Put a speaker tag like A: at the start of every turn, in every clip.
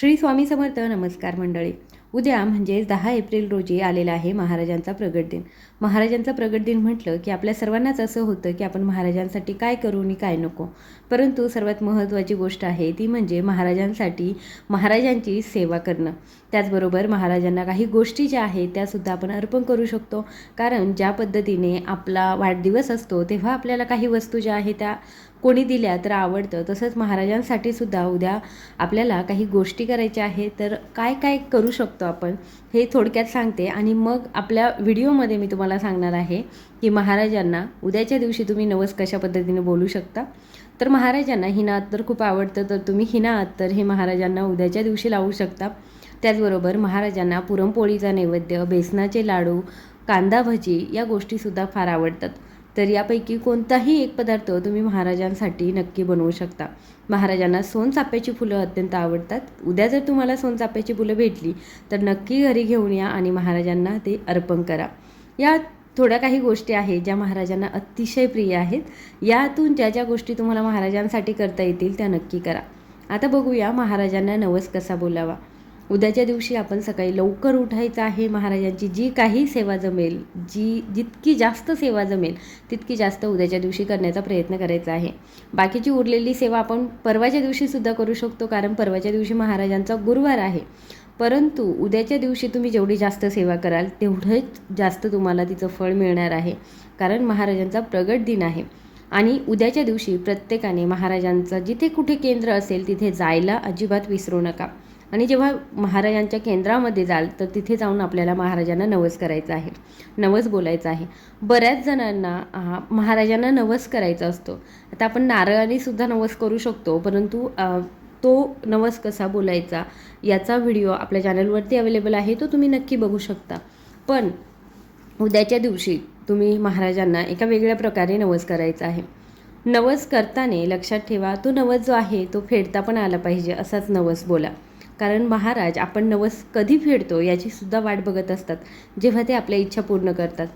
A: श्री स्वामी समर्थ नमस्कार मंडळी. उद्या म्हणजेच दहा एप्रिल रोजी आलेला आहे महाराजांचा प्रगट दिन. महाराजांचा प्रगट दिन म्हटलं की आपल्या सर्वांनाच असं होतं की आपण महाराजांसाठी काय करू आणि काय नको. परंतु सर्वात महत्त्वाची गोष्ट आहे ती म्हणजे महाराजांसाठी महाराजांची सेवा करणं. त्याचबरोबर महाराजांना काही गोष्टी ज्या आहेत त्यासुद्धा आपण अर्पण करू शकतो. कारण ज्या पद्धतीने आपला वाढदिवस असतो तेव्हा आपल्याला काही वस्तू ज्या आहेत त्या कोणी दिल्या तर आवडतं. तसंच महाराजांसाठी सुद्धा उद्या आपल्याला काही गोष्टी करायच्या आहे तर काय काय करू शकतो आपण हे थोडक्यात सांगते. आणि मग आपल्या व्हिडिओमध्ये मी तुम्हाला सांगणार आहे की महाराजांना उद्याच्या दिवशी तुम्ही नवस कशा पद्धतीने बोलू शकता. तर महाराजांना हिना अत्तर खूप आवडतं तर तुम्ही हिना अत्तर हे महाराजांना उद्याच्या दिवशी लावू शकता. त्याचबरोबर महाराजांना पुरणपोळीचा नैवेद्य बेसनाचे लाडू कांदा भजी या गोष्टीसुद्धा फार आवडतात. तर यापैकी कोणताही एक पदार्थ तुम्ही महाराजांसाठी नक्की बनवू शकता. महाराजांना सोनचाप्याची फुलं अत्यंत आवडतात. उद्या जर तुम्हाला सोनचाप्याची फुलं भेटली तर नक्की घरी घेऊन या आणि महाराजांना ते अर्पण करा. या थोड्या काही गोष्टी आहेत ज्या महाराजांना अतिशय प्रिय आहेत. यातून ज्या ज्या गोष्टी तुम्हाला महाराजांसाठी करता येतील त्या नक्की करा. आता बघूया महाराजांना नवस कसा बोलावा. उद्याच्या दिवशी आपण सकाळी लवकर उठायचं आहे. महाराजांची जी काही सेवा जमेल जी जितकी जास्त सेवा जमेल तितकी जास्त उद्याच्या दिवशी करण्याचा प्रयत्न करायचा आहे. बाकीची उरलेली सेवा आपण परवाच्या दिवशीसुद्धा करू शकतो कारण परवाच्या दिवशी महाराजांचा गुरुवार आहे. परंतु उद्याच्या दिवशी तुम्ही जेवढी जास्त सेवा कराल तेवढंच जास्त तुम्हाला तिचं फळ मिळणार आहे कारण महाराजांचा प्रगट दिन आहे. आणि उद्याच्या दिवशी प्रत्येकाने महाराजांचं जिथे कुठे केंद्र असेल तिथे जायला अजिबात विसरू नका. आणि जेव्हा महाराजांच्या केंद्रामध्ये जाल तर तिथे जाऊन आपल्याला महाराजांना नवस करायचा आहे. नवस बोलायचा आहे. बऱ्याच जणांना महाराजांना नवस करायचा असतो. आता आपण नारळाने सुद्धा नवस करू शकतो परंतु तो नवस कसा बोलायचा याचा व्हिडिओ आपल्या चॅनलवरती अवेलेबल आहे तो तुम्ही नक्की बघू शकता. पण उद्याच्या दिवशी तुम्ही महाराजांना एका वेगळ्या प्रकारे नवस करायचा आहे. नवस करताना लक्षात ठेवा तो नवस जो आहे तो फेडता पण आला पाहिजे असाच नवस बोला. कारण महाराज आपण नवस कधी फेडतो याचीसुद्धा वाट बघत असतात जेव्हा ते आपल्या इच्छा पूर्ण करतात.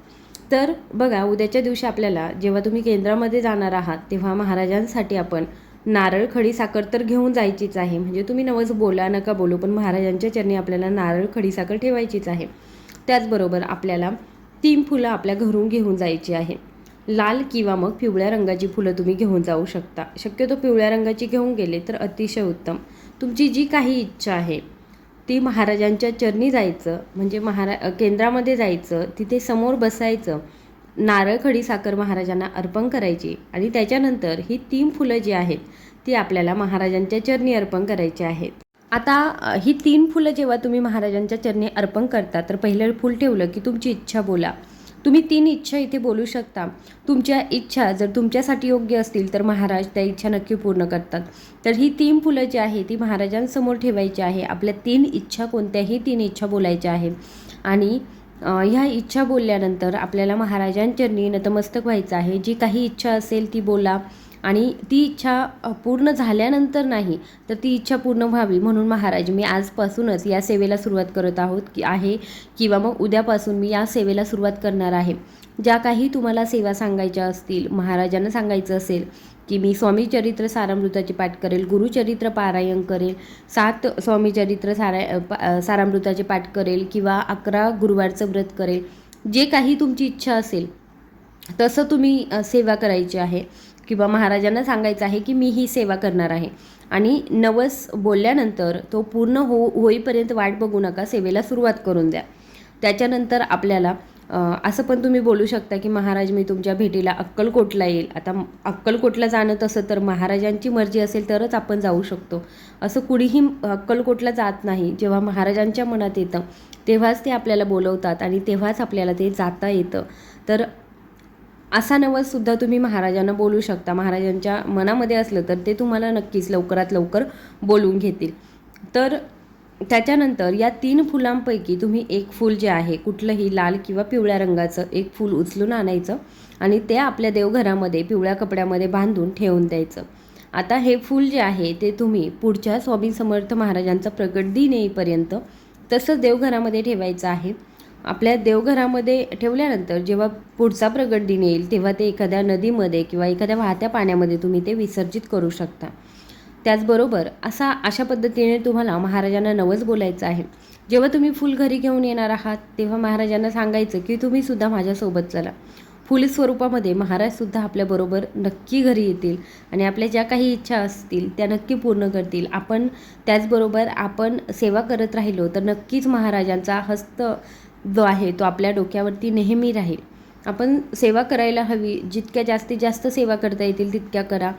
A: तर बघा उद्याच्या दिवशी आपल्याला जेव्हा तुम्ही केंद्रामध्ये जाणार आहात तेव्हा महाराजांसाठी आपण नारळ खडी साखर तर घेऊन जायचीच आहे. म्हणजे तुम्ही नवस बोला नका बोलू पण महाराजांच्या चरणी आपल्याला नारळ खडी साखर ठेवायचीच आहे. त्याचबरोबर आपल्याला तीन फुलं आपल्या घरून घेऊन जायची आहे. लाल किंवा मग पिवळ्या रंगाची फुलं तुम्ही घेऊन जाऊ शकता. शक्यतो पिवळ्या रंगाची घेऊन गेले तर अतिशय उत्तम. तुमची जी काही इच्छा आहे ती महाराजांच्या चरणी जायचं म्हणजे महारा केंद्रामध्ये जायचं तिथे समोर बसायचं नारळ खडी साखर महाराजांना अर्पण करायची आणि त्याच्यानंतर ही तीन फुलं जी आहेत ती आपल्याला महाराजांच्या चरणी अर्पण करायची आहेत. आता ही तीन फुलं जेव्हा तुम्ही महाराजांच्या चरणी अर्पण करता तर पहिलं फूल ठेवलं की तुमची इच्छा बोला. तुम्ही तीन इच्छा इथे बोलू शकता. तुमच्या इच्छा जर तुमच्यासाठी योग्य असतील तर महाराज त्या इच्छा नक्की पूर्ण करतात. तर ही तीन फुलं जी आहे ती महाराजांसमोर ठेवायची आहे. आपल्या तीन इच्छा कोणत्याही तीन इच्छा बोलायच्या आहे आणि ह्या इच्छा बोलल्यानंतर आपल्याला महाराजांचरणी नतमस्तक व्हायचं आहे. जी काही इच्छा असेल ती बोला. आणि ती इच्छा पूर्ण झाल्यानंतर नाही तर ती इच्छा पूर्ण व्हावी म्हणून महाराज मी आजपासूनच या सेवेला सुरुवात करत आहोत की आहे किंवा मग उद्यापासून मी या सेवेला सुरुवात करणार आहे. ज्या काही तुम्हाला सेवा सांगायच्या असतील महाराजांना सांगायचं असेल की मी स्वामी चरित्र सारामृताचे पाठ करेल गुरुचरित्र पारायण करेल सात स्वामी चरित्र सारा सारामृताचे पाठ करेल किंवा अकरा गुरुवारचं व्रत करेल जे काही तुमची इच्छा असेल तसं तुम्ही सेवा करायची आहे. किंवा महाराजांना सांगायचं आहे की मी ही सेवा करणार आहे. आणि नवस बोलल्यानंतर तो पूर्ण हो होईपर्यंत वाट बघू नका सेवेला सुरुवात करून द्या. त्याच्यानंतर आपल्याला असं पण तुम्ही बोलू शकता की महाराज मी तुमच्या भेटीला अक्कलकोटला येईल. आता अक्कलकोटला जाणं तसं तर महाराजांची मर्जी असेल तरच आपण जाऊ शकतो. असं कुणीही अक्कलकोटला जात नाही. जेव्हा महाराजांच्या मनात येतं तेव्हाच ते आपल्याला बोलवतात आणि तेव्हाच आपल्याला ते जाता येतं. तर असा नवससुद्धा तुम्ही महाराजांना बोलू शकता. महाराजांच्या मनामध्ये असलं तर ते तुम्हाला नक्कीच लवकरात लवकर बोलून घेतील. तर त्याच्यानंतर या तीन फुलांपैकी तुम्ही एक फूल जे आहे कुठलंही लाल किंवा पिवळ्या रंगाचं एक फूल उचलून आणायचं आणि ते आपल्या देवघरामध्ये पिवळ्या कपड्यामध्ये बांधून ठेवून द्यायचं. आता हे फूल जे आहे ते तुम्ही पुढच्या स्वामी समर्थ महाराजांचा प्रगट दिन येईपर्यंत तसंच देवघरामध्ये ठेवायचं आहे. आपल्या देवघरामध्ये ठेवल्यानंतर जेव्हा पुढचा प्रगट दिन येईल तेव्हा ते एखाद्या नदीमध्ये किंवा एखाद्या वाहत्या पाण्यामध्ये तुम्ही ते विसर्जित करू शकता. त्याचबरोबर असा अशा पद्धतीने तुम्हाला महाराजांना नवस बोलायचं आहे. जेव्हा तुम्ही फुल घरी घेऊन येणार आहात तेव्हा महाराजांना सांगायचं की तुम्ही सुद्धा माझ्यासोबत चला. फुल स्वरूपामध्ये महाराजसुद्धा आपल्याबरोबर नक्की घरी येतील आणि आपल्या ज्या काही इच्छा असतील त्या नक्की पूर्ण करतील. आपण त्याचबरोबर आपण सेवा करत राहिलो तर नक्कीच महाराजांचा हस्त जो आहे तो आपल्या डोक्यावरती नेहमी राहील. आपण सेवा करायला हवी. जितक्या जास्तीत जास्त सेवा करता येतील तितक्या करा.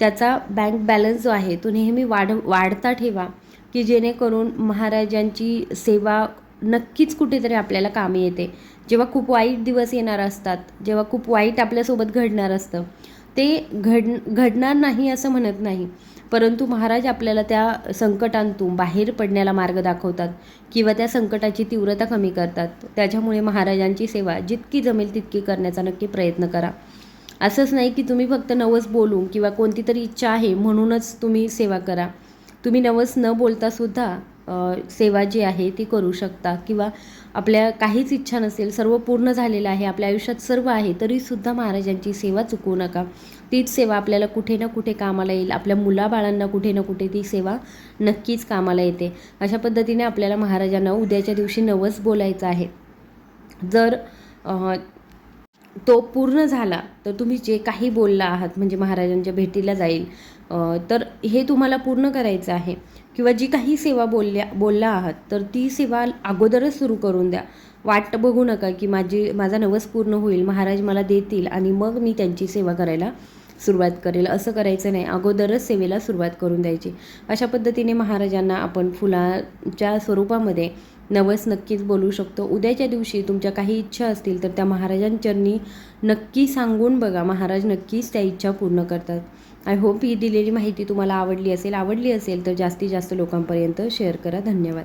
A: त्याचा बँक बॅलन्स जो आहे तो नेहमी वाढ वाढता ठेवा की जेणेकरून महाराजांची सेवा नक्कीच कुठेतरी आपल्याला कामी येते. जेव्हा खूप वाईट दिवस येणार असतात जेव्हा खूप वाईट आपल्यासोबत घडणार असतं ते घड घडणार नाही असं म्हणत नाही. परंतु महाराज आपल्याला त्या संकटांतून बाहेर पडण्याला मार्ग दाखवतात किंवा त्या संकटाची तीव्रता कमी करतात. त्याच्यामुळे महाराजांची सेवा जितकी जमेल तितकी करण्याचा नक्की प्रयत्न करा. असंच नाही की तुम्ही फक्त नवस बोलून किंवा कोणती तरी इच्छा आहे म्हणूनच तुम्ही सेवा करा. तुम्ही नवस न बोलतासुद्धा सेवा जी आहे ती करू शकता किंवा आपल्या काहीच इच्छा नसेल सर्व पूर्ण झालेलं आहे आपल्या आयुष्यात सर्व आहे तरीसुद्धा महाराजांची सेवा चुकवू नका. तीच सेवा आपल्याला कुठे ना कुठे कामाला येईल. आपल्या मुलाबाळांना कुठे ना कुठे ती सेवा नक्कीच कामाला येते. अशा पद्धतीने आपल्याला महाराजांना उद्याच्या दिवशी नवस बोलायचं आहे. जर तो पूर्ण झाला तर तुम्ही जे काही बोलला आहात म्हणजे महाराजांच्या भेटीला जाईल तर हे तुम्हाला पूर्ण करायचं आहे. किंवा जी काही सेवा बोलल्या बोलला आहात तर ती सेवा अगोदरच सुरू करून द्या. वाट बघू नका की माझी माझा नवस पूर्ण होईल महाराज मला देतील आणि मग मी त्यांची सेवा करायला सुरुवात करेल. असं करायचं नाही. अगोदरच सेवेला सुरुवात करून द्यायची. अशा पद्धतीने महाराजांना आपण फुलाच्या स्वरूपामध्ये नवस नक्कीच बोलू शकतो. उद्याच्या दिवशी तुमच्या काही इच्छा असतील तर त्या महाराजांचरणी नक्की सांगून बघा. महाराज नक्कीच त्या इच्छा पूर्ण करतात. आय होप ही दिलेली माहिती तुम्हाला आवडली असेल. आवडली असेल तर जास्तीत जास्त लोकांपर्यंत शेअर करा. धन्यवाद.